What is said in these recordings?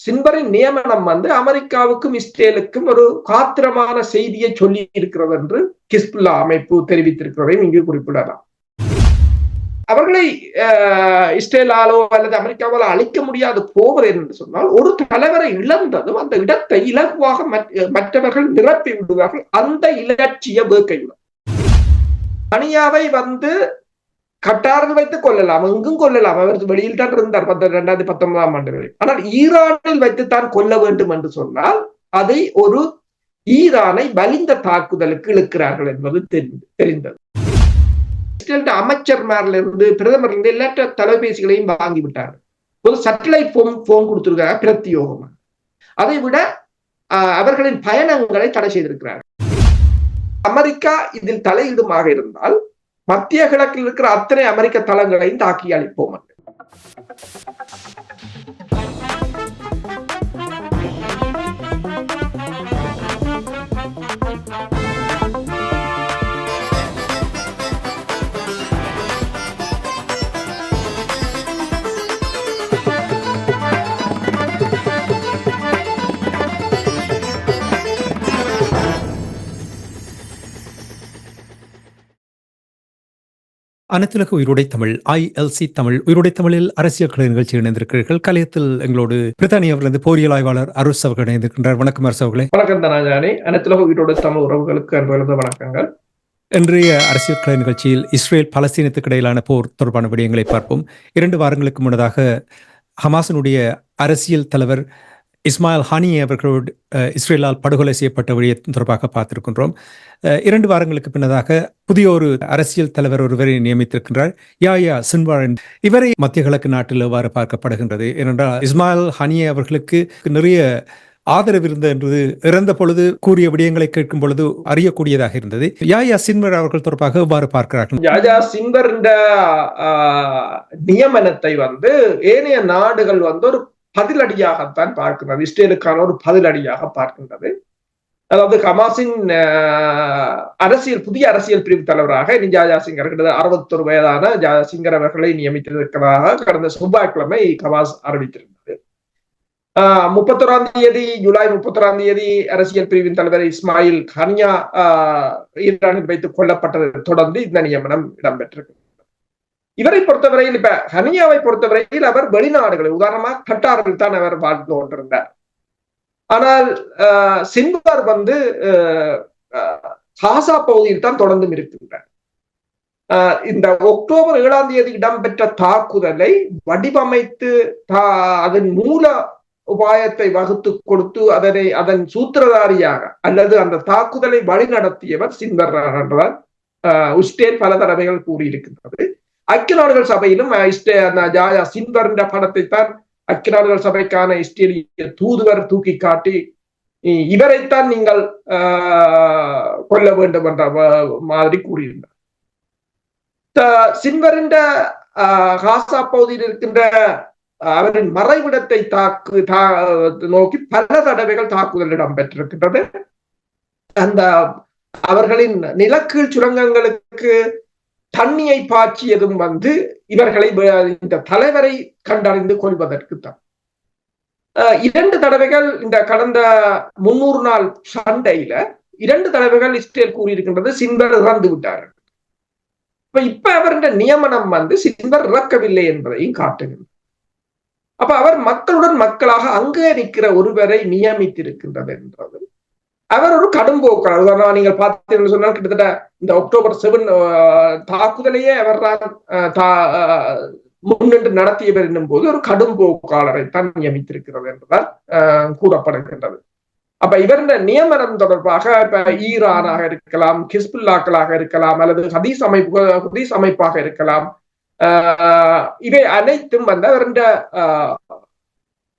சின்பரின் நியமனம் வந்து அமெரிக்காவுக்கும் இஸ்ரேலுக்கும் ஒரு காத்திரமான செய்தியை சொல்லி இருக்கிறது என்று கிஸ்புல்லா அமைப்பு தெரிவித்திருக்கிறதையும் இங்கு குறிப்பிடலாம். அவர்களை இஸ்ரேலாலோ அல்லது அமெரிக்காவாலோ அழிக்க முடியாது போவது என்று சொன்னால் ஒரு தலைவரை இழந்ததும் அந்த இடத்தை இலகுவாக மற்றவர்கள் நிரப்பி விடுவார்கள் அந்த இலட்சிய வேக்கையுடன் தனியாவை வந்து கட்டாரில் வைத்து கொள்ளலாம். எங்கும் கொள்ளலாம். அவர் வெளியில் தான் இருந்தார். பத்து ரெண்டாயிரத்தி பத்தொன்பதாம் ஆண்டு ஆனால் ஈரானில் வைத்து தான் கொல்ல வேண்டும் என்று சொன்னால் அதை ஒரு ஈரானை வலிந்த தாக்குதலுக்கு இழுக்கிறார்கள் என்பது தெரிந்தது. அமைச்சர்மாரில இருந்து பிரதமர் இருந்து எல்லாற்ற தொலைபேசிகளையும் வாங்கி விட்டார்கள் ஒரு சட்டலைட் போன் போன் கொடுத்திருக்கிறார். பிரத்தியோகமா அதை விட அவர்களின் பயணங்களை தடை செய்திருக்கிறார்கள். அமெரிக்கா இதில் தலையீடுமாக இருந்தால் மத்திய கிழக்கில் இருக்கிற அத்தனை அமெரிக்க தளங்களையும் தாக்கி அளிப்போம் அனைத்துலக உயிரோடை தமிழ் ஐஎல்சி தமிழ் உயிரோடை தமிழில் அரசியல் கலை நிகழ்ச்சி இணைந்திருக்கிறீர்கள். கலையத்தில் எங்களோடு பிரித்தானியாவிலிருந்து போரியல் ஆய்வாளர் அரசு அவர்கள் இணைந்திருக்கின்றார். வணக்கம் அரசு அவர்களே. வணக்கம் தனாஜானி. அனைத்துலக உயிரோடை தமிழ் உறவுகளுக்கு அன்பர்களது வணக்கங்கள். இன்றைய அரசியல் கலை நிகழ்ச்சியில் இஸ்ரேல் பலஸ்தீனத்துக்கு இடையிலான போர் தொடர்பான விடயங்களை பார்ப்போம். இரண்டு வாரங்களுக்கு முன்னதாக ஹமாஸினுடைய அரசியல் தலைவர் இஸ்மாயில் ஹானி அவர்களோடு இஸ்ரேலால் படுகொலை செய்யப்பட்ட வழியை தொடர்பாக பார்த்திருக்கின்றோம். இரண்டு வாரங்களுக்கு பின்னதாக புதிய ஒரு அரசியல் தலைவர் ஒருவரை நியமித்திருக்கின்றார் யாயா சின்வாரன். இவரை மத்திய கிழக்கு நாட்டில் எவ்வாறு பார்க்கப்படுகின்றது? ஏனென்றால் இஸ்மாயில் ஹனியே அவர்களுக்கு நிறைய ஆதரவு இருந்தது என்பது இறந்த பொழுது கூறிய விடயங்களை கேட்கும் பொழுது அறியக்கூடியதாக இருந்தது. யாயா சின்வர் அவர்கள் தொடர்பாக எவ்வாறு பார்க்கிறார்கள்? யாயா சின்வர் நியமனத்தை வந்து ஏனைய நாடுகள் வந்து ஒரு பதிலடியாகத்தான் பார்க்கின்றது. இஸ்ரேலுக்கான ஒரு பதிலடியாக பார்க்கின்றது. அதாவது ஹமாஸின் அரசியல் புதிய அரசியல் பிரிவு தலைவராக நிஜாஜா சிங்கர் கிட்ட அறுபத்தொரு வயதான ஜாஜா சிங்கர் அவர்களை நியமித்திருக்கிறதாக கடந்த செவ்வாய்க்கிழமை ஹமாஸ் அறிவித்திருந்தது. முப்பத்தொராம் தேதி ஜூலை முப்பத்தொராம் தேதி அரசியல் பிரிவின் தலைவர் இஸ்மாயில் ஹனியா ஈரானில் வைத்து கொல்லப்பட்டதை தொடர்ந்து இந்த நியமனம் இடம்பெற்றிருக்கு இவரை பொறுத்தவரையில் இப்ப ஹனியாவை பொறுத்தவரையில் அவர் வெளிநாடுகளில் உதாரணமாக கட்டாரில் தான் அவர் வாழ்ந்து கொண்டிருந்தார். ஆனால் சின்வார் வந்து காசா பகுதியில் தான் தொடர்ந்தும் இருக்கின்றார். இந்த அக்டோபர் ஏழாம் தேதி இடம்பெற்ற தாக்குதலை வடிவமைத்து அதன் மூல உபாயத்தை வகுத்து கொடுத்து அதனை அதன் சூத்திரதாரியாக அல்லது அந்த தாக்குதலை வழிநடத்தியவர் சின்வர் என்றார் உஸ்டேன் பல தடவைகள் கூறியிருக்கின்றது. ஐக்கிய நாடுகள் சபையிலும் ஜாயா படத்தை தான் ஐக்கிய நாடுகள் சபைக்கான இஸ்ரேலிய தூதுவர் தூக்கி காட்டி இவரைத்தான் நீங்கள் கொல்ல வேண்டும் என்ற மாதிரி கூறியிருந்தார். சின்வரின் காசா பகுதியில் இருக்கின்ற அவரின் மறைவிடத்தை தாக்கு நோக்கி பல தடவைகள் தாக்குதல் இடம்பெற்றிருக்கின்றது. அந்த அவர்களின் நிலக்கீழ் சுரங்கங்களுக்கு தண்ணியை பாய்ச்சியதும் வந்து இவர்களை இந்த தலைவரை கண்டறிந்து கொள்வதற்கு தான். இரண்டு தடவைகள் இந்த கடந்த முன்னூறு நாள் சண்டையில இரண்டு தடவைகள் இஸ்ரேல் கூறியிருக்கின்றது சின்வர் இறந்து விட்டார்கள் இப்ப இப்ப அவருடைய நியமனம் வந்து சின்வர் இறக்கவில்லை என்பதையும் காட்டுகிறது. அப்ப அவர் மக்களுடன் மக்களாக அங்கே நிற்கிற ஒருவரை நியமித்திருக்கின்றது என்றது அவர் ஒரு கடும்போக்காளர் உதாரணம் நீங்கள் பார்த்தீங்கன்னு சொன்னால் கிட்டத்தட்ட இந்த அக்டோபர் செவன் தாக்குதலையே அவர் முன்னின்று நடத்தியவர் என்னும் போது ஒரு கடும்போக்காளரை தான் நியமித்திருக்கிறது என்றுதான் கூறப்படுகின்றது. அப்ப இவருடைய நியமனம் தொடர்பாக இப்ப ஈரானாக இருக்கலாம் கிஸ்புல்லாக்களாக இருக்கலாம் அல்லது ஹதீஸ் அமைப்பு ஹதீஸ் அமைப்பாக இருக்கலாம் இவை அனைத்தும் வந்து அவருடைய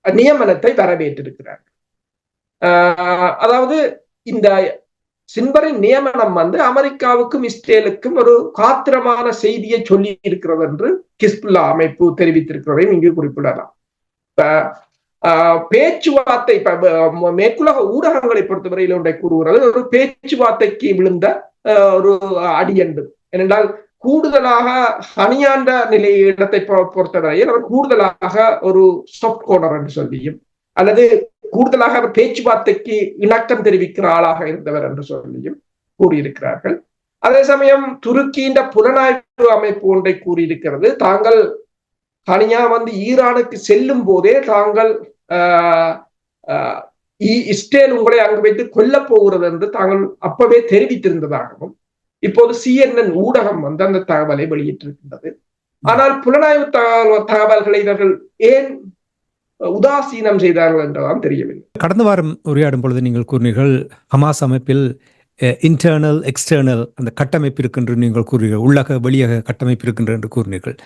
நியமனத்தை வரவேற்றிருக்கிறார். அதாவது இந்த சின்பரின் நியமனம் வந்து அமெரிக்காவுக்கும் இஸ்ரேலுக்கும் ஒரு காத்திரமான செய்தியை சொல்லி இருக்கிறது என்று கிஸ்புல்லா அமைப்பு தெரிவித்திருக்கிறதையும் இங்கு குறிப்பிடலாம். பேச்சுவார்த்தை மேற்குலக ஊடகங்களை பொறுத்தவரையில் ஒன்றை கூறுகிறது. ஒரு பேச்சுவார்த்தைக்கு விழுந்த ஒரு அடியண்டு ஏனென்றால் கூடுதலாக ஹனியாண்ட நிலை இடத்தை பொறுத்தவரையில் அவர் கூடுதலாக ஒரு சாஃப்ட் கோர்னர் என்று சொல்லியும் அல்லது கூடுதலாக அவர் பேச்சுவார்த்தைக்கு இணக்கம் தெரிவிக்கிற ஆளாக இருந்தவர் என்று சொல்லியும் கூறியிருக்கிறார்கள். அதே சமயம் துருக்கியின் புலனாய்வு அமைப்பு ஒன்றை கூறியிருக்கிறது. தாங்கள் தனியா வந்து ஈரானுக்கு செல்லும் போதே தாங்கள் இஸ்ரேல் உங்களை அங்கு வைத்து கொல்ல போகிறது என்று தாங்கள் அப்பவே தெரிவித்திருந்ததாகவும் இப்போது சிஎன்என் ஊடகம் வந்து அந்த தகவலை வெளியிட்டிருக்கின்றது. ஆனால் புலனாய்வு தகவல்களை இவர்கள் ஏன் உதாசீனம் செய்தார்கள் என்றுதான் தெரியவில்லை. கடந்த வாரம் உரையாடும் பொழுது நீங்கள் கூறினீர்கள் ஹமாஸ் அமைப்பில் இன்டர்னல் எக்ஸ்டர்னல் அந்த கட்டமைப்பு இருக்கின்ற நீங்கள் கூறுகிறீர்கள். உள்ளக வெளியக கட்டமைப்பு இருக்கின்ற என்று கூறினீர்கள்.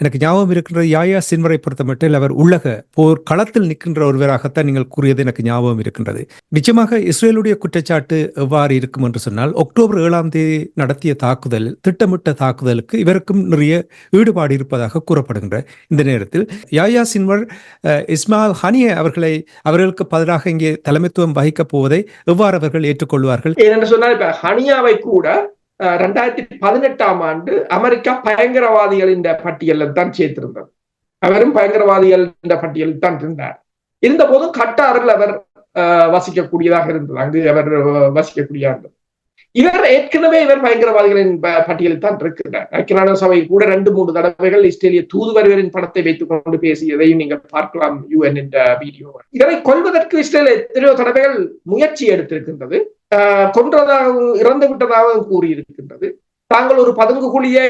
எனக்கு ஞாபகம் இருக்கின்றது யாயா சின்வரை பொறுத்தமட்டில் அவர் உள்ளக போர் களத்தில் நிற்கின்ற ஒருவராகத்தான் நீங்கள் கூறியது எனக்கு ஞாபகம் இருக்கின்றது. நிச்சயமாக இஸ்ரேலுடைய குற்றச்சாட்டு எவ்வாறு இருக்கும் என்று சொன்னால் அக்டோபர் ஏழாம் தேதி நடத்திய தாக்குதல் திட்டமிட்ட தாக்குதலுக்கு இவருக்கும் நிறைய ஈடுபாடு இருப்பதாக கூறப்படுகின்ற இந்த நேரத்தில் யாயா சின்வர் இஸ்மால் ஹனிய அவர்களை அவர்களுக்கு பதிலாக இங்கே தலைமைத்துவம் வகிக்கப் போவதை எவ்வாறு அவர்கள் ஏற்றுக்கொள்வார்கள்? என்று சொன்னால் இப்ப ஹனியாவை கூட ரெண்டாயிரத்தி பதினெட்டாம் ஆண்டு அமெரிக்கா பயங்கரவாதிகள் இந்த பட்டியலில் தான் சேர்த்திருந்தது. அவரும் பயங்கரவாதிகள் இந்த பட்டியலில் தான் இருந்தார். இருந்த போதும் கட்டாரில் அவர் வசிக்கக்கூடியதாக இருந்தது. அங்கு அவர் வசிக்கக்கூடியதாக இருந்தது இவர் ஏற்கனவே இவர் பயங்கரவாதிகளின் பட்டியலில் தான் இருக்கிறார். ஐக்கிய சபை கூட ரெண்டு மூன்று தடவைகள் இஸ்ரேலிய தூதுவர்களின் படத்தை வைத்துக் கொண்டு பேசியதையும் நீங்கள் பார்க்கலாம் யூஎன் என்ற வீடியோ இதனை கொள்வதற்கு இஸ்ரேல் எத்தனையோ தடவைகள் முயற்சி எடுத்திருக்கின்றது. கொன்றதாகவும் இறந்து விட்டதாகவும் கூறியிருக்கின்றது. தாங்கள் ஒரு பதுங்கு குழியை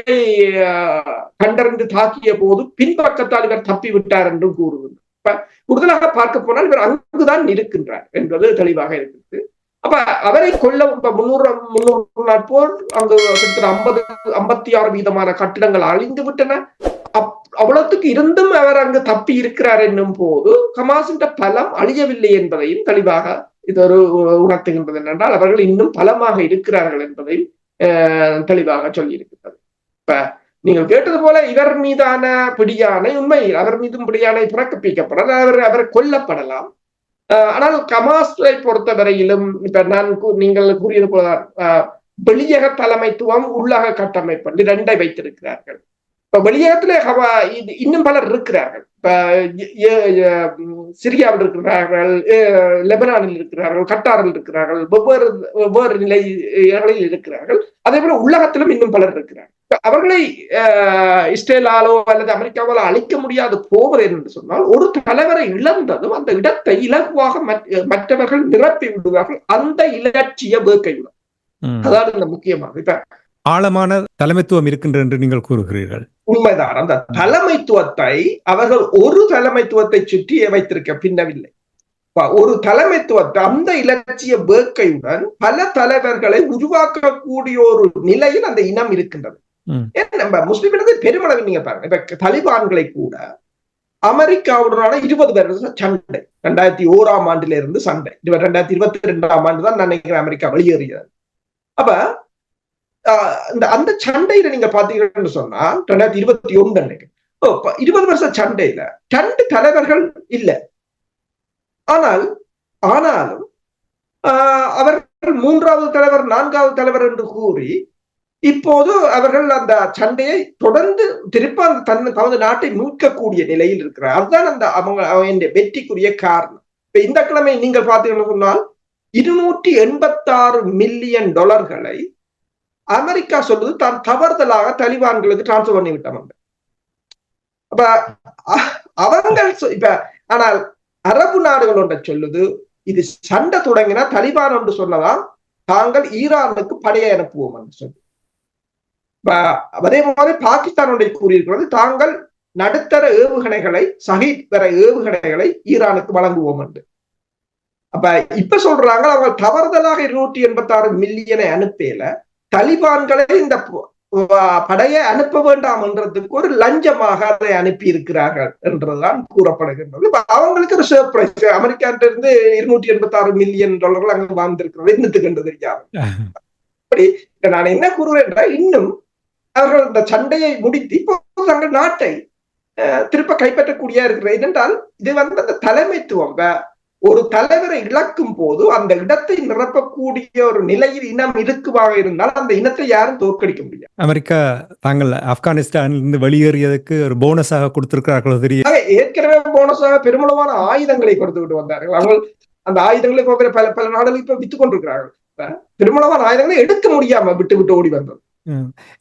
கண்டறிந்து தாக்கிய போது பின்பக்கத்தால் இவர் தப்பி விட்டார் என்றும் கூறுகின்றார் கூடுதலாக பார்க்க போனால் இவர் அங்குதான் இருக்கின்றார் என்பது தெளிவாக இருக்கிறது. அப்ப அவரை கொல்ல முன்னூறு முன்னூறு நாட்போர் அங்கு கிட்டத்தட்ட ஐம்பது ஐம்பத்தி ஆறு வீதமான கட்டிடங்கள் அழிந்து விட்டன. அவ்வளவுக்கு இருந்தும் அவர் அங்கு தப்பி இருக்கிறார் என்னும் போது ஹமாஸின் பலம் அழியவில்லை என்பதையும் தெளிவாக இது ஒரு உணர்த்துகின்றது என்னென்றால் அவர்கள் இன்னும் பலமாக இருக்கிறார்கள் என்பதையும் தெளிவாக சொல்லியிருக்கிறது. இப்ப நீங்கள் கேட்டது போல இவர் மீதான பிடியானை உண்மை அவர் மீதும் பிடியானை பிறப்பிக்கப்படலாம் அவர் அவர் கொல்லப்படலாம். ஆனால் கமாஸை பொறுத்தவரையிலும் இப்ப நான் நீங்கள் கூறியது போல வெளியக தலைமைத்துவம் உள்ளக கட்டமைப்பு இரண்டை வைத்திருக்கிறார்கள். இப்ப வெளியகத்துல இன்னும் பலர் இருக்கிறார்கள். இப்ப சிரியாவில் இருக்கிறார்கள் லெபனானில் இருக்கிறார்கள் கட்டாரில் இருக்கிறார்கள் வெவ்வேறு வெவ்வேறு நிலைகளில் இருக்கிறார்கள். அதே போல உள்ளகத்திலும் இன்னும் பலர் இருக்கிறார்கள். அவர்களை இஸ்ரேலாலோ அல்லது அமெரிக்காவாலோ அழிக்க முடியாது போவது என்று சொன்னால் ஒரு தலைவரை இழந்ததும் அந்த இடத்தை இலகுவாக மற்றவர்கள் நிரப்பி விடுவார்கள். அந்த இலட்சிய வேக்கையுடன் அதாவது இந்த முக்கியமாக இப்ப ஆழமான தலைமைத்துவம் இருக்கின்ற என்று நீங்கள் கூறுகிறீர்கள். உண்மைதான். அந்த தலைமைத்துவத்தை அவர்கள் ஒரு தலைமைத்துவத்தை சுற்றி வைத்திருக்க பின்னவில்லை. ஒரு தலைமைத்துவத்தை அந்த இலட்சிய வேட்கையுடன் பல தலைவர்களை உருவாக்கக்கூடிய ஒரு நிலையில் அந்த இனம் இருக்கின்றது. நம்ம முஸ்லிம் பெருமளவில் நீங்க பாருங்க. இப்ப தலிபான்களை கூட அமெரிக்காவுடனான இருபது வருஷம் சண்டை. ரெண்டாயிரத்தி ஓராம் ஆண்டுல இருந்து சண்டை ரெண்டாயிரத்தி இருபத்தி ரெண்டாம் ஆண்டு தான் நினைக்கிறேன் அமெரிக்கா வெளியேறியது. அப்ப இந்த அந்த சண்டையில நீங்க பாத்தீங்கன்னு சொன்னா ரெண்டாயிரத்தி இருபத்தி ஒன்று நினைக்கிறேன் இருபது வருஷம் சண்டையில ரெண்டு தலைவர்கள் இல்ல. ஆனால் ஆனாலும் அவர்கள் மூன்றாவது தலைவர் நான்காவது தலைவர் என்று கூறி இப்போது அவர்கள் அந்த சண்டையை தொடர்ந்து திருப்ப அந்த தன் தமது நாட்டை மீட்கக்கூடிய நிலையில் இருக்கிறார். அதுதான் அந்த அவங்க வெற்றிக்குரிய காரணம். இப்ப இந்த கிழமை நீங்கள் பார்த்தீங்கன்னு சொன்னால் இருநூற்றி எண்பத்தாறு மில்லியன் டாலர்களை அமெரிக்கா சொல்வது தான் தவறுதலாக தலிபான்களுக்கு டிரான்ஸ்பர் பண்ணி விட்டாங்க அப்ப அவங்கள் இப்ப ஆனால் அரபு நாடுகள் ஒன்றை சொல்லுது இது சண்டை தொடங்கினா தலிபான் என்று சொன்னதான் தாங்கள் ஈரானுக்கு படையை அனுப்புவோம் என்று சொல்லி. அதே மாதிரி பாகிஸ்தானுடைய கூறியிருக்கிறது தாங்கள் நடுத்தர ஏவுகணைகளை சஹீத் பெற ஏவுகணைகளை ஈரானுக்கு வழங்குவோம் என்று. அப்ப இப்ப சொல்றாங்க அவங்க தவறுதலாக இருநூற்றி எண்பத்தி ஆறு மில்லியனை அனுப்பல தலிபான்களை இந்த படையை அனுப்ப வேண்டாம் என்றதுக்கு ஒரு லஞ்சமாக அதை அனுப்பி இருக்கிறார்கள் என்றுதான் கூறப்படுகின்றது. அவங்களுக்கு ஒரு சர்ப்ரைஸ் அமெரிக்காட்ட இருந்து இருநூற்றி எண்பத்தி ஆறு மில்லியன் டாலர்கள் அங்க வாழ்ந்திருக்கிறது என்னத்துக்கு என்று தெரியாது. அப்படி நான் என்ன கூறுவேன் இன்னும் அவர்கள் இந்த சண்டையை முடித்து இப்போ தங்கள் நாட்டை திருப்ப கைப்பற்றக்கூடிய இருக்கிறது ஏனென்றால் இது வந்து அந்த தலைமைத்துவம். ஒரு தலைவரை இழக்கும் போது அந்த இடத்தை நிரப்பக்கூடிய ஒரு நிலையில் இனம் இருக்குமாக இருந்தால் அந்த இனத்தை யாரும் தோற்கடிக்க முடியாது. அமெரிக்கா தாங்கள் ஆப்கானிஸ்தானிலிருந்து வெளியேறியதுக்கு ஒரு போனஸாக கொடுத்திருக்கிறார்களோ தெரிய ஆக ஏற்கனவே போனஸாக பெருமளவான ஆயுதங்களை கொடுத்து விட்டு வந்தார்கள் அவங்க அந்த ஆயுதங்களை பல பல நாடுகள் இப்ப வித்து கொண்டிருக்கிறார்கள். பெருமளவான ஆயுதங்களை எடுக்க முடியாம விட்டு விட்டு ஓடி வந்தது.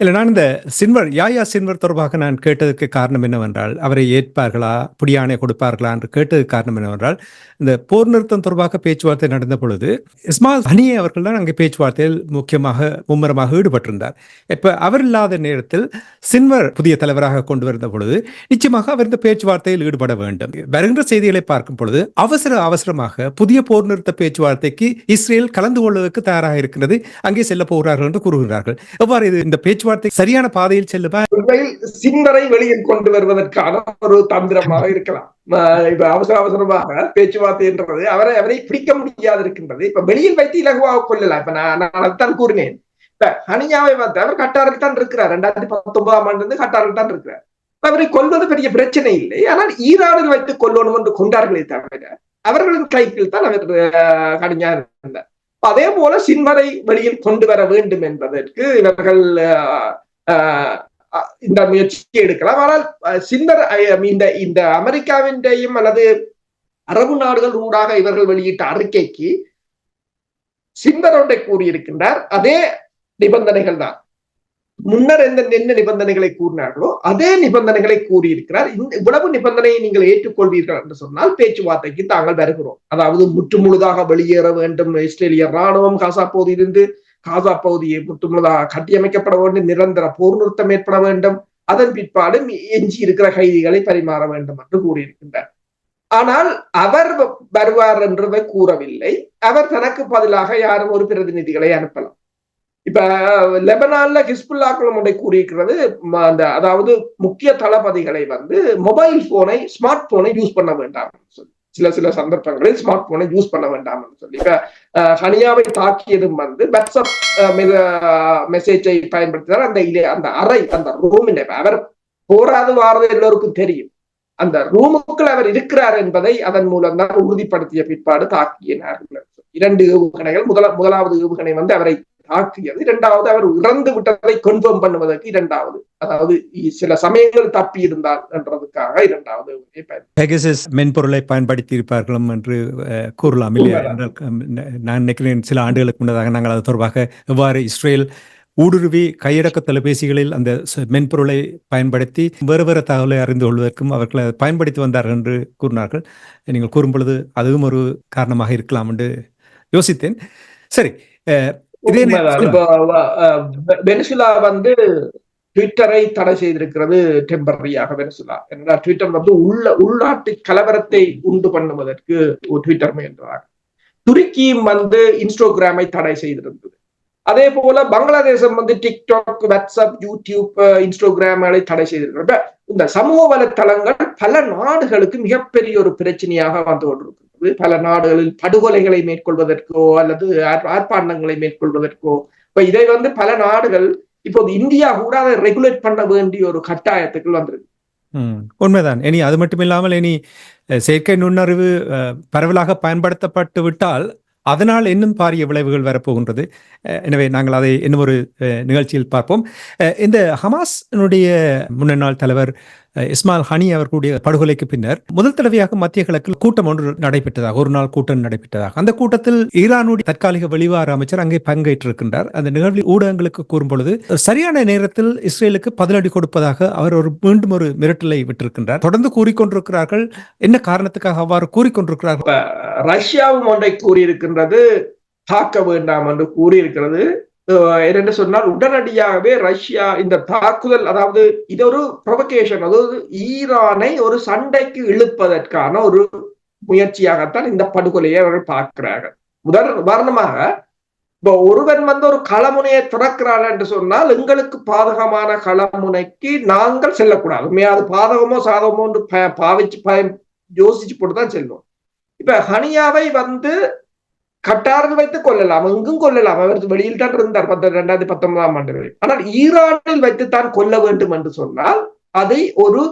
இல்ல நான் இந்த சின்வர் யாயா சின்வர் தொடர்பாக நான் கேட்டதுக்கு காரணம் என்னவென்றால் அவரை ஏற்பார்களா புடியானை கொடுப்பார்களா என்று கேட்டதுக்கு காரணம் என்னவென்றால் இந்த போர் நிறுத்தம் தொடர்பாக பேச்சுவார்த்தை நடந்த பொழுது இஸ்மால் ஹனியே அவர்கள் தான் அங்கே பேச்சுவார்த்தையில் முக்கியமாக மும்முரமாக ஈடுபட்டிருந்தார். இப்ப அவர் இல்லாத நேரத்தில் சின்வர் புதிய தலைவராக கொண்டு வந்த பொழுது நிச்சயமாக அவர் இந்த பேச்சுவார்த்தையில் ஈடுபட வேண்டும். வருகின்ற செய்திகளை பார்க்கும் பொழுது அவசர அவசரமாக புதிய போர் நிறுத்த பேச்சுவார்த்தைக்கு இஸ்ரேல் கலந்து கொள்வதற்கு தயாராக இருக்கிறது அங்கே செல்ல போகிறார்கள் என்று கூறுகிறார்கள். எவ்வாறு இது இந்த பேச்சுவார்த்தை சரியான பாதையில் செல்லுமா? உண்மையில் வெளியில் கொண்டு வருவதற்கான ஒரு தந்திரமாக இருக்கலாம். இப்ப அவசர அவசரமாக பேச்சுவார்த்தை என்றது அவரை அவரை பிடிக்க முடியாது இருக்கின்றது இப்ப வெளியில் வைத்து இலகுவாக கொள்ளலாம். இப்ப நான் நான் தான் கூறினேன். இப்ப ஹனியாவை பார்த்து அவர் கட்டாரில் தான் இருக்கிறார். ரெண்டாயிரத்தி பத்தொன்பதாம் ஆண்டு இருந்து கட்டாரில் தான் இருக்கிறார். அவரை கொல்வது பெரிய பிரச்சனை இல்லை. ஆனால் ஈரானில் வைத்து கொல்லணும் என்று கொண்டார்களே தவிர அவர்களின் கைப்பில் தான் அவர் கடுமையாக இருந்தார். அதே போல சின்மரை வெளியில் கொண்டு வர வேண்டும் என்பதற்கு இவர்கள் ஆஹ், இந்த முயற்சியை எடுக்கலாம். ஆனால் சின்மர் இந்த இந்த அமெரிக்காவின்டையும் அல்லது அரபு நாடுகள் ஊடாக இவர்கள் வெளியிட்ட அறிக்கைக்கு சின்னர் ஒன்றை கூறியிருக்கின்றார். அதே நிபந்தனைகள் தான். முன்னர் எந்த என்ன நிபந்தனைகளை கூறினார்களோ அதே நிபந்தனைகளை கூறியிருக்கிறார். இந்த இவ்வளவு நிபந்தனையை நீங்கள் ஏற்றுக்கொள்வீர்கள் என்று சொன்னால் பேச்சுவார்த்தைக்கு தாங்கள் வருகிறோம். அதாவது முற்றுமுழுதாக வெளியேற வேண்டும். இஸ்ரேலிய ராணுவம் காசா பகுதியிலிருந்து காசா பகுதியை முற்றுமுழுதாக கட்டியமைக்கப்பட வேண்டும். நிரந்தர போர் நிறுத்தம் ஏற்பட வேண்டும். அதன் பிற்பாடு எஞ்சி இருக்கிற கைதிகளை பரிமாற வேண்டும் என்று கூறியிருக்கின்றார். ஆனால் அவர் வருவார் என்றதை கூறவில்லை. அவர் தனக்கு பதிலாக யாரும் ஒரு பிரதிநிதிகளை அனுப்பலாம். இப்ப லெபனான்ல ஹிஸ்புல்லாக்களும் ஒன்றை கூறியிருக்கிறது ம- அந்த அதாவது முக்கிய தளபதிகளை வந்து மொபைல் போனை ஸ்மார்ட் போனை யூஸ் பண்ண வேண்டாம் சொல்லி சில சில சந்தர்ப்பங்களில் ஸ்மார்ட் போனை யூஸ் பண்ண வேண்டாம் சொல்லி. இப்ப ஹனியாவை தாக்கியதும் வந்து வாட்ஸ்அப் மெசேஜை பயன்படுத்தினார். அந்த இலே- அந்த அறை அந்த ரூமின் அவர் போராது வாரது எல்லோருக்கும் தெரியும். அந்த ரூமுக்குள் அவர் இருக்கிறார் என்பதை அதன் மூலம் தான் உறுதிப்படுத்திய பிற்பாடு தாக்கினார்கள் இரண்டு ஏவுகணைகள் முதல முதலாவது ஏவுகணை வந்து அவரை தாக்கியது இரண்டாவது அவர் இறந்து விட்டதை கன்ஃபார்ம் பண்ணுவதற்கு இரண்டாவது அதாவது சில சமயங்கள் தப்பி இருந்தால் என்றதுக்காக இரண்டாவது. பெகசஸ் மென்பொருளை பயன்படுத்தி இருப்பார்களும் என்று கூறலாம் இல்லையா. என்றால், நான் நினைக்கிறேன் சில ஆண்டுகளுக்கு முன்னதாக நாங்கள் அது தொடர்பாக எவ்வாறு இஸ்ரேல் ஊடுருவி கையடக்க தொலைபேசிகளில் அந்த மென்பொருளை பயன்படுத்தி வேறு வேறு தகவலை அறிந்து கொள்வதற்கும் அவர்கள் பயன்படுத்தி வந்தார்கள் என்று கூறினார்கள் நீங்கள் கூறும் பொழுது அதுவும் ஒரு காரணமாக இருக்கலாம் என்று யோசித்தேன் சரி இதே வெனிசுலா வந்து ட்விட்டரை தடை செய்திருக்கிறது டெம்பரரியாக வெனிசுலா. ஏன்னா ட்விட்டர் வந்து உள்ள உள்நாட்டு கலவரத்தை உண்டு பண்ணுவதற்கு ஒரு ட்விட்டர் முயன்றார் துருக்கியும் வந்து இன்ஸ்டாகிராமை தடை செய்திருந்தது. அதே போல பங்களாதேசம் வந்து டிக்டாக் வாட்ஸ்அப் யூடியூப் அஹ், இன்ஸ்டாகிராம்களை தடை செய்திருக்கிறப்ப இந்த சமூக வலைத்தளங்கள் பல நாடுகளுக்கு மிகப்பெரிய ஒரு பிரச்சனையாக வந்து கொண்டிருக்கிறது பல நாடுகளில் படுகொலைகளை மேற்கொள்வதற்கோ அல்லது ஆர்- ஆர்ப்பாட்டங்களை மேற்கொள்வதற்கோ. இப்ப இதை வந்து பல நாடுகள் இப்போது இந்தியா கூட அதை ரெகுலேட் பண்ண வேண்டிய ஒரு கட்டாயத்துக்கு வந்திருக்கு. உண்மைதான். இனி அது மட்டும் இல்லாமல் இனி செயற்கை நுண்ணறிவு பரவலாக பயன்படுத்தப்பட்டு விட்டால் அதனால் இன்னும் பாரிய விளைவுகள் வரப்போகின்றது. எனவே நாங்கள் அதை இன்னும் ஒரு நிகழ்ச்சியில் பார்ப்போம். இந்த ஹமாஸினுடைய முன்னாள் தலைவர் இஸ்மால் ஹனி அவர்களுடைய படுகொலைக்கு பின்னர் முதல் தடவையாக மத்திய கிழக்கில் கூட்டம் ஒன்று நடைபெற்றதாக ஒரு நாள் கூட்டம் நடைபெற்றதாக. அந்த கூட்டத்தில் ஈரானுடைய தற்காலிக வெளிவார அமைச்சர் அங்கே பங்கேற்றிருக்கின்றார். அந்த நிகழ்வில் ஊடகங்களுக்கு கூறும் பொழுது சரியான நேரத்தில் இஸ்ரேலுக்கு பதிலடி கொடுப்பதாக அவர் ஒரு மீண்டும் ஒரு மிரட்டலை விட்டிருக்கின்றார். தொடர்ந்து கூறிக்கொண்டிருக்கிறார்கள். என்ன காரணத்துக்காக அவ்வாறு கூறிக்கொண்டிருக்கிறார்கள்? ரஷ்யாவும் ஒன்றை கூறியிருக்கின்றது. தாக்க வேண்டாம் என்று கூறியிருக்கிறது. என்னென்று சொன்னால் உடனடியாகவே ரஷ்யா இந்த தாக்குதல் அதாவது இது ஒரு ப்ரொவகேஷன் அதாவது ஈரானை ஒரு சண்டைக்கு இழுப்பதற்கான ஒரு முயற்சியாகத்தான் இந்த படுகொலையை அவர்கள் பார்க்கிறார்கள். முதல் உதாரணமாக இப்போ ஒருவன் வந்து ஒரு களமுனையை திறக்கிறான் என்று சொன்னால் எங்களுக்கு பாதகமான களமுனைக்கு நாங்கள் செல்லக்கூடாது. உண்மையா அது பாதகமோ சாதகமோ என்று பாவிச்சு பயம் யோசிச்சு போட்டு தான் செல்வோம். இப்ப ஹனியாவை வந்து கட்டாரில் வைத்து கொள்ளலாம். எங்கும் கொள்ளலாம். அவர் வெளியில் தான் இருந்தார். பத்து ரெண்டாயிரத்தி பத்தொன்பதாம் ஆண்டுகளில் ஆனால் ஈரானில் வைத்து தான் கொல்ல வேண்டும் என்று சொன்னால் அதை ஒரு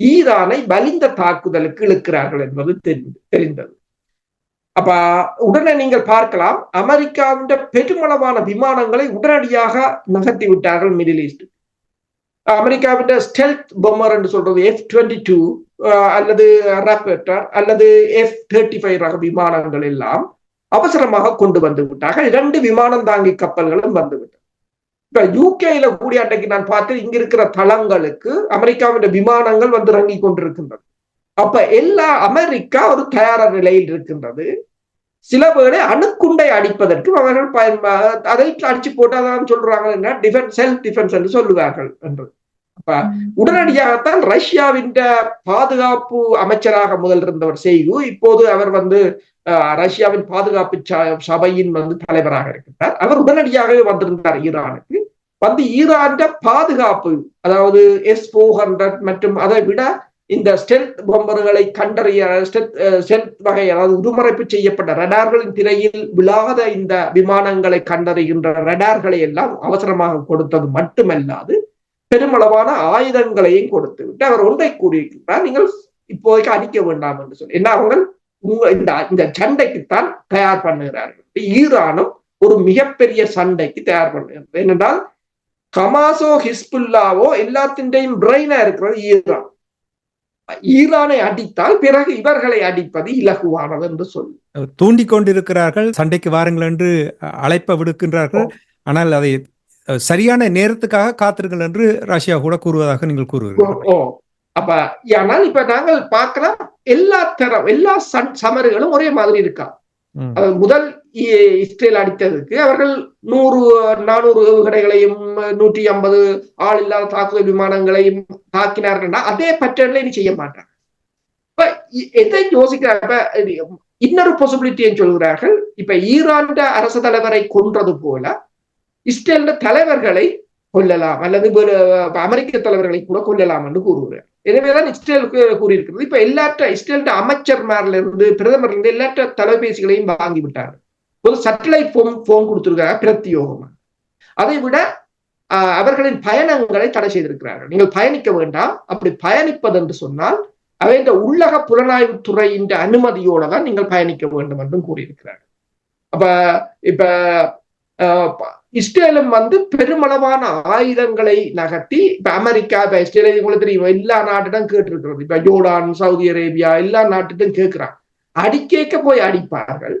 ஈரானை வலிந்த தாக்குதலுக்கு இழுக்கிறார்கள் என்பது தெரிந்து தெரிந்தது. அப்ப உடனே நீங்கள் பார்க்கலாம் அமெரிக்காவின் பெருமளவான விமானங்களை உடனடியாக நகர்த்தி விட்டார்கள் மிடில் ஈஸ்ட். அமெரிக்காவின் ஸ்டெல்த் பொம்மர் என்று சொல்றது எஃப் டுவெண்ட்டி டூ அல்லது ராப்பேட்டர் அல்லது எஃப் தேர்ட்டி ஃபைவ் ரக விமானங்கள் எல்லாம் அவசரமாக கொண்டு வந்து விட்டார்கள். இரண்டு விமானம் தாங்கி கப்பல்களும் வந்து விட்டது இப்ப யூகேல கூடிய அன்றைக்கு நான் பார்த்து இங்க இருக்கிற தளங்களுக்கு அமெரிக்காவின் விமானங்கள் வந்து இறங்கி கொண்டிருக்கின்றது அப்ப எல்லா அமெரிக்கா ஒரு தயார நிலையில் இருக்கின்றது. சில வேளை அணுக்குண்டை அடிப்பதற்கு அவர்கள் பயன் அதை அடிச்சு போட்டு அதான் சொல்றாங்க என்ன? டிஃபென்ஸ் செல்ஃப் டிஃபென்ஸ் என்று சொல்லுவார்கள் என்று அப்ப உடனடியாகத்தான் ரஷ்யாவின் பாதுகாப்பு அமைச்சராக முதல் இருந்தவர் செய்கு இப்போது அவர் வந்து ரஷ்யாவின் பாதுகாப்பு சபையின் வந்து தலைவராக இருக்கின்றார். அவர் உடனடியாகவே வந்திருந்தார் ஈரானுக்கு. வந்து ஈரான் பாதுகாப்பு அதாவது எஸ் போர் ஹண்ட்ரட் மற்றும் அதை விட இந்த ஸ்டெல்த் பம்பர்களை கண்டறிய ஸ்டெல்த் வகை அதாவது உருமறைப்பு செய்யப்பட்ட ரடார்களின் திரையில் விழாத இந்த விமானங்களை கண்டறிகின்ற ரடார்களை எல்லாம் அவசரமாக கொடுத்தது மட்டுமல்லாது பெருமளவான ஆயுதங்களையும் கொடுத்து விட்டு அவர் ஒன்றை கூறியிருக்கிறார். நீங்கள் இப்போதைக்கு அடிக்க வேண்டாம் என்று சொல்லி. என்ன அவர்கள் இந்த இந்த சண்டைக்குத்தான் தயார் பண்ணுகிறார்கள். ஈரானும் ஒரு மிகப்பெரிய சண்டைக்கு தயார் பண்ணுகிறது. ஏனென்றால் கமாசோ ஹிஸ்புல்லாவோ எல்லாத்தின்றையும் பிரெயினா இருக்கிறது ஈரான். ஈரானை அடித்தால் பிறகு இவர்களை அடிப்பது இலகுவானது என்று சொல்லி. தூண்டிக் கொண்டிருக்கிறார்கள் சண்டைக்கு வாருங்கள் என்று அழைப்ப விடுக்கின்றார்கள். ஆனால் அதை சரியான நேரத்துக்காக காத்திருங்கள் என்று ரஷ்யா கூட கூறுவதாக நீங்கள் கூறுவீர்கள். அப்ப ஆனால் இப்ப நாங்கள் பார்க்கலாம் எல்லா தரம் எல்லா சமர்களும் ஒரே மாதிரி இருக்கா? முதல் இஸ்ரேல் அடித்ததுக்கு அவர்கள் நூறு நானூறு ஏவுகணைகளையும் நூற்றி ஐம்பது ஆள் இல்லாத தாக்குதல் விமானங்களையும் தாக்கினார்கள்னா அதே பட்டன்ல இனி செய்ய மாட்டாங்க. இப்ப எதை யோசிக்கிறாங்க இன்னொரு பாசிபிலிட்டியை சொல்கிறார்கள். இப்ப ஈரான் அரசு தலைவரை கொன்றது போல இஸ்ரேல் தலைவர்களை கொல்லலாம் அல்லது அமெரிக்க தலைவர்களை கூட கொல்லலாம் என்று கூறுகிறார். எனவேதான் இஸ்ரேல் கூறியிருக்கிறது. இப்ப எல்லாற்ற இஸ்ரேல் அமைச்சர்மார்ல இருந்து பிரதமர்ல இருந்து எல்லாற்ற தொலைபேசிகளையும் வாங்கி விட்டார் ஒரு சட்டலைட் போன் போன் கொடுத்திருக்காங்க பிரத்தியோகமா அதை விட அவர்களின் பயணங்களை தடை செய்திருக்கிறார்கள். நீங்கள் பயணிக்க வேண்டாம். அப்படி பயணிப்பது என்று சொன்னால் அவை இந்த உள்ளக புலனாய்வு துறையின் அனுமதியோட தான் நீங்கள் பயணிக்க வேண்டும் என்றும் கூறியிருக்கிறார்கள். அப்ப இப்ப இஸ்ரேலும் வந்து பெருமளவான ஆயுதங்களை நகர்த்தி இப்ப அமெரிக்கா இப்ப இஸ்ரேல உங்களுக்கு தெரியும் எல்லா நாட்டிடம் கேட்டிருக்கிறது. இப்ப ஜோர்டான் சவுதி அரேபியா எல்லா நாட்டிட்டும் கேட்கிறான் அடிக்கேக்க போய் அடிப்பார்கள்.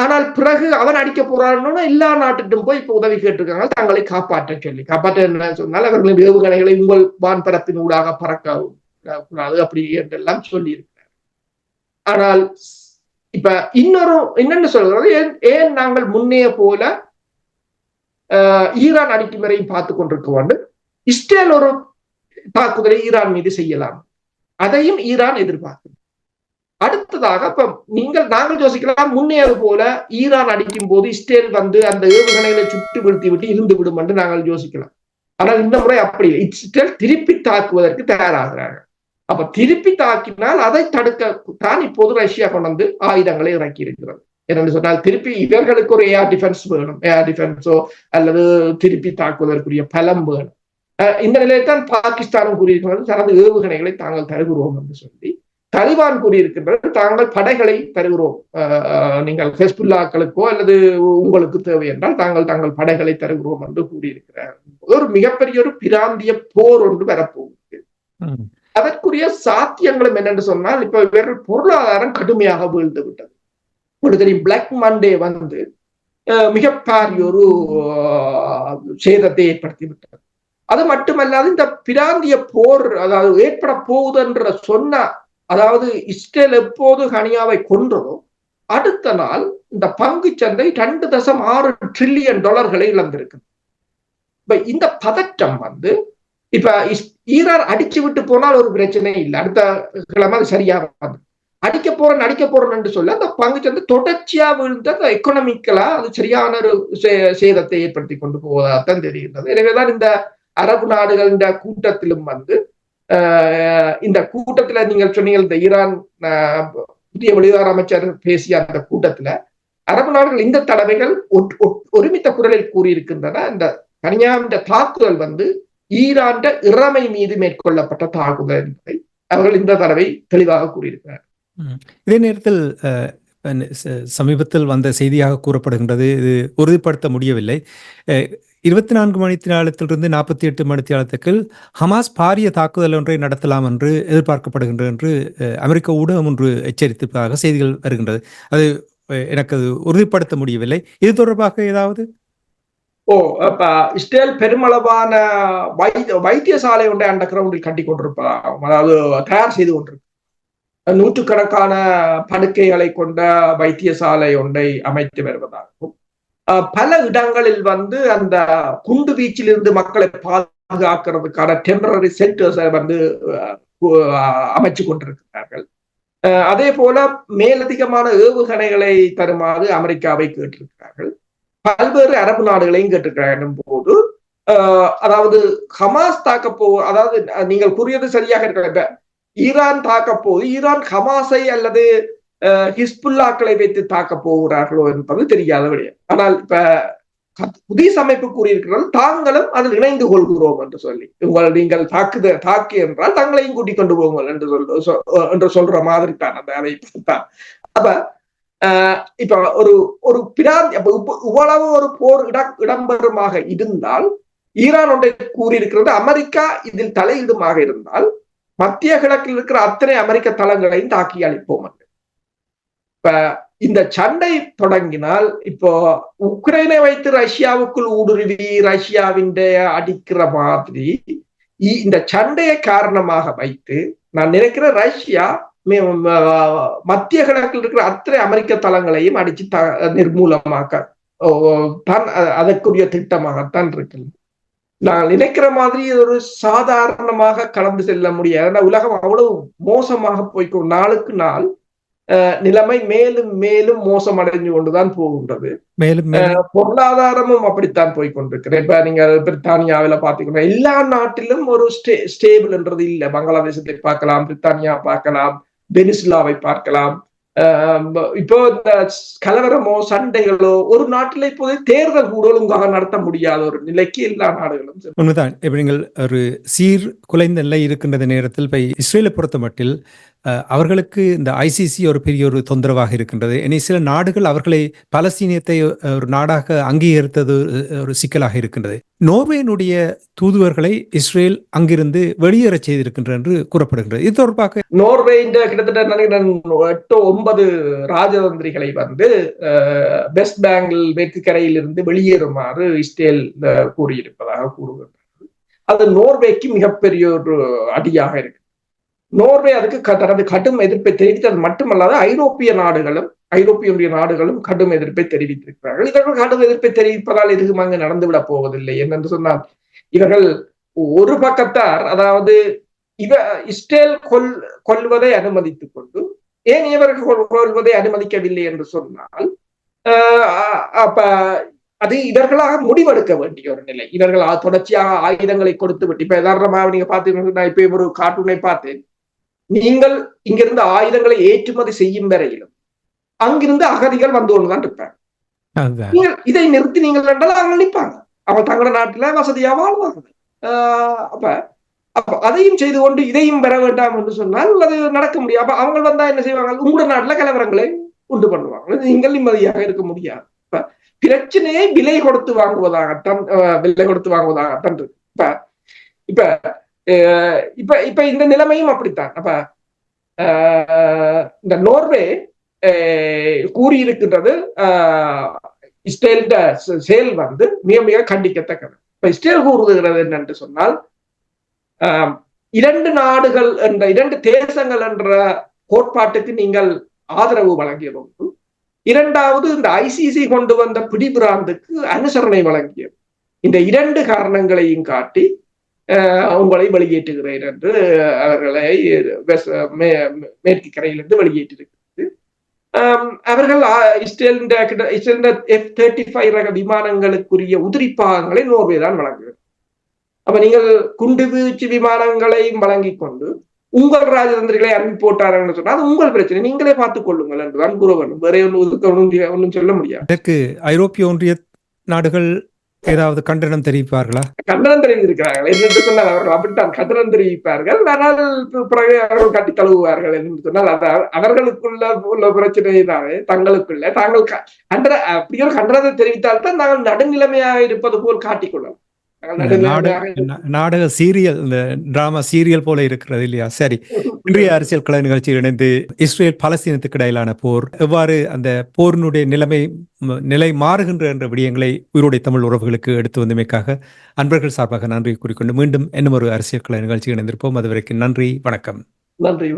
ஆனால் பிறகு அவன் அடிக்க போறான்னு எல்லா நாட்டிட்டும் போய் இப்ப உதவி கேட்டிருக்காங்க. தங்களை காப்பாற்ற சொல்லி காப்பாற்ற என்ன சொன்னால் அவர்களின் ஏவுகணைகளை உங்கள் வான்பரப்பின் ஊடாக பறக்க கூடாது அப்படி என்றெல்லாம் சொல்லியிருக்கிறார். ஆனால் இப்ப இன்னொரு என்னன்னு சொல்றது ஏன் ஏன் நாங்கள் முன்னே போல ஈரான் அடிக்கும் வரையும் பார்த்து கொண்டிருக்க வேண்டும்? இஸ்ரேல் ஒரு தாக்குதலை ஈரான் மீது செய்யலாம். அதையும் ஈரான் எதிர்பார்க்கும். அடுத்ததாக இப்ப நீங்கள் நாங்கள் யோசிக்கலாம் முன்னேறது போல ஈரான் அடிக்கும் போது இஸ்ரேல் வந்து அந்த ஏவுகணைகளை சுட்டு வீழ்த்தி விட்டு இருந்து விடும் என்று நாங்கள் யோசிக்கலாம். ஆனால் இந்த முறை அப்படி இஸ்ரேல் திருப்பி தாக்குவதற்கு தயாராகிறார்கள். அப்ப திருப்பி தாக்கினால் அதை தடுக்க தான் இப்போது ரஷ்யா கொண்டு வந்து ஆயுதங்களை இறக்கி இருக்கிறது என்னென்னு சொன்னால் திருப்பி இவர்களுக்கு ஒரு ஏஆர் டிஃபென்ஸ் வேணும். ஏஆர் டிஃபென்ஸோ அல்லது திருப்பி தாக்குவதற்குரிய பலம் வேணும். இந்த நிலையத்தான் பாகிஸ்தானும் கூறியிருக்கிறது தனது ஏவுகணைகளை தாங்கள் தருகிறோம் என்று சொல்லி. தலிபான் கூறியிருக்கின்றது தாங்கள் படைகளை தருகிறோம். நீங்கள் ஹெஸ்புல்லாக்களுக்கோ அல்லது உங்களுக்கு தேவை என்றால் தாங்கள் தாங்கள் படைகளை தருகிறோம் என்று கூறியிருக்கிறார். ஒரு மிகப்பெரிய ஒரு பிராந்திய போர் ஒன்று வரப்போகுது. அதற்குரிய சாத்தியங்களும் என்னென்று சொன்னால் இப்ப இவர்கள் பொருளாதாரம் கடுமையாக வீழ்ந்து விட்டது. உங்களுக்கு தெரியும் பிளாக் மண்டே வந்து மிகப்பாரிய ஒரு சேதத்தை ஏற்படுத்தி விட்டது. அது மட்டுமல்லாது இந்த பிராந்திய போர் அதாவது ஏற்பட போகுதுன்ற சொன்ன அதாவது இஸ்ரேல் எப்போது ஹனியாவை கொன்றதோ அடுத்த நாள் இந்த பங்கு சந்தை ரெண்டு தசம் ஆறு ட்ரில்லியன் டாலர்களை இழந்திருக்கு இப்ப இந்த பதற்றம் வந்து இப்ப ஈரான் அடிச்சு விட்டு போனால் ஒரு பிரச்சனை இல்லை. அடுத்த கிழமை அது சரியாக அடிக்க போறேன் அடிக்க போறேன்னு என்று சொல்ல அந்த பங்கு சந்தை தொடர்ச்சியா விழுந்த அந்த எக்கனாமிக்கலா அது சரியான ஒரு சேதத்தை ஏற்படுத்தி கொண்டு போவதாகத்தான் தெரிகின்றது. எனவேதான் இந்த அரபு நாடுகள் இந்த கூட்டத்திலும் வந்து இந்த கூட்டத்துல நீங்கள் சொன்னீங்க இந்த ஈரான் புதிய வெளிவார அமைச்சர் பேசிய அந்த கூட்டத்துல அரபு நாடுகள் இந்த தடவைகள் ஒருமித்த குரலில் கூறியிருக்கின்றன. இந்த தனியார் இந்த தாக்குதல் வந்து ஈரான் இறமை மீது மேற்கொள்ளப்பட்ட தாக்குதல் என்பதை அவர்கள் இந்த தடவை தெளிவாக கூறியிருக்கிறார். இதே நேரத்தில் சமீபத்தில் வந்த செய்தியாக கூறப்படுகின்றது இது உறுதிப்படுத்த முடியவில்லை. அஹ், இருபத்தி நான்கு மணி நேரத்திலிருந்து நாற்பத்தி எட்டு மணி நேரத்துக்கு ஹமாஸ் பாரிய தாக்குதல் ஒன்றை நடத்தலாம் என்று எதிர்பார்க்கப்படுகின்றது என்று அஹ், அமெரிக்க ஊடகம் ஒன்று எச்சரித்ததாக செய்திகள் வருகின்றது. அது எனக்கு அது உறுதிப்படுத்த முடியவில்லை. இது தொடர்பாக ஏதாவது ஓ இஸ்ரேல் பெருமளவான வைத்திய வைத்தியசாலை ஒன்றை அண்டர் கிரவுண்டில் கட்டி கொண்டிருப்பதாகவும் அதாவது தயார் செய்து கொண்டிருக்கு. நூற்றுக்கணக்கான படுக்கைகளை கொண்ட வைத்தியசாலை ஒன்றை அமைத்து வருவதாகவும் பல இடங்களில் வந்து அந்த குண்டு வீச்சிலிருந்து மக்களை பாதுகாக்கிறதுக்கான டெம்பரரி சென்டர்ஸை வந்து அமைச்சு கொண்டிருக்கிறார்கள். அதே போல மேலதிகமான ஏவுகணைகளை தருமாறு அமெரிக்காவை கேட்டிருக்கிறார்கள். பல்வேறு அரபு நாடுகளையும் கேட்டிருக்கிறார்கள் போது அதாவது ஹமாஸ் தாக்க போ அதாவது நீங்கள் கூறியது சரியாக இருக்கிற ஈரான் தாக்க போது ஈரான் ஹமாஸை அல்லது ஹிஸ்புல்லாக்களை வைத்து தாக்க போகிறார்களோ என்பது தெரியாத விடயம். ஆனால் இப்ப புதிய அமைப்பு கூறியிருக்கிறது தாங்களும் அதில் இணைந்து கொள்கிறோம் என்று சொல்லி. உங்கள் நீங்கள் தாக்குத தாக்கு என்றால் தங்களையும் கூட்டிக் கொண்டு போங்கள் என்று சொல் என்று சொல்ற மாதிரி தான் அந்த அதை பார்த்தா அப்ப இப்ப ஒரு ஒரு பிராந்தி இவ்வளவு ஒரு போர் இட இடம்பெறுமாக இருந்தால் ஈரான் ஒன்றை கூறியிருக்கிறது அமெரிக்கா இதில் தலையிடுமாக இருந்தால் மத்திய கிழக்கில் இருக்கிற அத்தனை அமெரிக்க தளங்களையும் தாக்கி அளிப்போம் இப்ப இந்த சண்டை தொடங்கினால் இப்போ உக்ரைனை வைத்து ரஷ்யாவுக்குள் ஊடுருவி ரஷ்யாவின் அடிக்கிற மாதிரி இந்த சண்டையை காரணமாக வைத்து நான் நினைக்கிறேன் ரஷ்யா மத்திய கிழக்கில் இருக்கிற அத்தனை அமெரிக்க தளங்களையும் அடிச்சு த நிர்மூலமாக்க தான் அதற்குரிய திட்டமாகத்தான் இருக்கு நான் நினைக்கிற மாதிரி இது ஒரு சாதாரணமாக கடந்து செல்ல முடியாது உலகம் அவ்வளவு மோசமாக போய்க்கோ நாளுக்கு நாள் நிலைமை மேலும் மேலும் மோசமடைஞ்சு கொண்டுதான் போகின்றது மேலும் பொருளாதாரமும் அப்படித்தான் போய் கொண்டிருக்கிறது இப்ப நீங்க பிரித்தானியாவில பாத்தீங்கன்னா எல்லா நாட்டிலும் ஒரு ஸ்டே ஸ்டேபிள் என்றது இல்லை பங்களாதேசத்தை பார்க்கலாம் பிரித்தானியா பார்க்கலாம் வெனிசுலாவை பார்க்கலாம். இப்போ இந்த கலவரமோ சண்டைகளோ ஒரு நாட்டில் இப்போது தேர்தல் கூட ஒழுங்காக நடத்த முடியாத ஒரு நிலைக்கு எல்லா நாடுகளும் உண்மைதான். இப்ப நீங்கள் ஒரு சீர் குலைந்த நிலை இருக்கின்ற நேரத்தில் இப்ப இஸ்ரேலை பொறுத்த மட்டில் அவர்களுக்கு இந்த ஐசிசி ஒரு பெரிய ஒரு தொந்தரவாக இருக்கின்றது. இனி சில நாடுகள் அவர்களை பலஸ்தீனியத்தை ஒரு நாடாக அங்கீகரித்தது ஒரு சிக்கலாக இருக்கின்றது. நோர்வேயினுடைய தூதுவர்களை இஸ்ரேல் அங்கிருந்து வெளியேற செய்திருக்கின்றது என்று கூறப்படுகின்றது. இது தொடர்பாக நோர்வேயின் கிட்டத்தட்ட நினைக்கிறேன் எட்டு ஒன்பது ராஜதந்திரிகளை வந்து அஹ், வெஸ்ட் பேங்கில் மேற்கு இருந்து வெளியேறுமாறு இஸ்ரேல் கூறியிருப்பதாக கூறுகின்றது. அது நோர்வேக்கு மிகப்பெரிய ஒரு அடியாக இருக்கு. நோர்வே அதுக்கு தனது கடும் எதிர்ப்பை தெரிவித்தது மட்டுமல்லாது ஐரோப்பிய நாடுகளும் ஐரோப்பிய ஒன்றிய நாடுகளும் கடும் எதிர்ப்பை தெரிவித்திருக்கிறார்கள். இவர்கள் கடும் எதிர்ப்பை தெரிவிப்பதால் எதுவும் அங்கு நடந்துவிடப் போவதில்லை என்னென்று சொன்னால் இவர்கள் ஒரு பக்கத்தார் அதாவது இவ இஸ்ரேல் கொல் கொல்வதை அனுமதித்துக் கொண்டு ஏன் இவர்கள் கொள்வதை அனுமதிக்கவில்லை என்று சொன்னால் ஆஹ் அப்ப அது இவர்களாக முடிவெடுக்க வேண்டிய ஒரு நிலை. இவர்கள் தொடர்ச்சியாக ஆயுதங்களை கொடுத்து விட்டு இப்ப உதாரணமாக நீங்க பாத்தீங்கன்னா இப்ப ஒரு கார்ட்டூனை பார்த்தேன். நீங்கள் இங்கிருந்து ஆயுதங்களை ஏற்றுமதி செய்யும் வரையிலும் அங்கிருந்து அகதிகள் வந்து கொண்டுதான் இருப்பாங்க. நீங்கள் இதை நிறுத்தி நீங்கள் என்றால் அவங்க நிற்பாங்க அவங்க தங்களோட நாட்டுல வசதியா வாழ்வாங்க அப்ப அப்ப அதையும் செய்து கொண்டு இதையும் பெற வேண்டாம் என்று சொன்னால் அது நடக்க முடியாது. அப்ப அவங்க வந்தா என்ன செய்வாங்க? உங்களோட நாட்டுல கலவரங்களை உண்டு பண்ணுவாங்க. நீங்கள் நிம்மதியாக இருக்க முடியாது. இப்ப பிரச்சனையை விலை கொடுத்து வாங்குவதாகத்தான் விலை கொடுத்து வாங்குவதாகத்தான் இருக்கு இப்ப இப்ப இப்ப இப்ப இந்த நிலைமையும் அப்படித்தான். அப்ப இந்த நோர்வே கூறியிருக்கின்றது ஆஹ் செயல் வந்து மிக மிக கண்டிக்கத்தக்கது. இப்ப இஸ்ரேல் கூறுகிறது என்னென்று சொன்னால் ஆஹ் இரண்டு நாடுகள் என்ற இரண்டு தேசங்கள் என்ற கோட்பாட்டுக்கு நீங்கள் ஆதரவு வழங்கியது இரண்டாவது இந்த ஐசிசி கொண்டு வந்த பிடிபிராந்துக்கு அனுசரணை வழங்கியது. இந்த இரண்டு காரணங்களையும் காட்டி உங்களை வெளியேற்றுகிறேன் என்று அவர்களை மேற்கு கரையிலிருந்து வெளியேற்றிருக்கிறது அவர்கள் ஆ- இஸ்ரேலின் இஸ்ரேலின் எஃப் தேர்ட்டி ஃபைவ் ரக விமானங்களுக்குரிய உதிரி பாகங்களை நோர்வே தான் வழங்குகிறது. அப்ப நீங்கள் குண்டு வீச்சு விமானங்களையும் வழங்கி கொண்டு உங்கள் ராஜதந்திரிகளை அனுப்பி போட்டார்கள் சொன்னா அது உங்கள் பிரச்சனை. நீங்களே பார்த்துக் கொள்ளுங்கள் என்றுதான் கூற வேண்டும் வேற ஒன்று இதுக்கு ஒன்றும் ஒன்றும் சொல்ல முடியாது. இதற்கு ஐரோப்பிய ஒன்றிய நாடுகள் ஏதாவது கண்டனம் தெரிவிப்பார்களா? கண்டனம் தெரிவித்திருக்கிறார்கள். என்று சொன்னால் அவர்கள் அப்படித்தான் கண்டனம் தெரிவிப்பார்கள். ஆனால் பிறகு அவர்கள் கட்டி தழுவுவார்கள் என்று சொன்னால் அது அவர்களுக்குள்ள உள்ள பிரச்சனையினாலே தங்களுக்குள்ள. தாங்கள் அன்ற அப்படி ஒரு கண்டனத்தை தெரிவித்தால்தான் நாங்கள் நடுநிலைமையாக இருப்பது போல் காட்டிக்கொள்ளலாம் நாடக சீரியல் இந்த டிராமா சீரியல் போல இருக்கிறது இல்லையா? சரி. இன்றைய அரசியல் கலை நிகழ்ச்சியில் இணைந்து இஸ்ரேல் பாலஸ்தீனத்துக்கு இடையிலான போர் எவ்வாறு அந்த போரினுடைய நிலைமை நிலை மாறுகின்ற என்ற விடயங்களை உயிரோடை தமிழ் உறவுகளுக்கு எடுத்து வந்தமைக்காக அன்பர்கள் சார்பாக நன்றி கூறிக்கொண்டு மீண்டும் இன்னும் ஒரு அரசியல் கலை நிகழ்ச்சி இணைந்திருப்போம். அதுவரைக்கும் நன்றி வணக்கம். நன்றி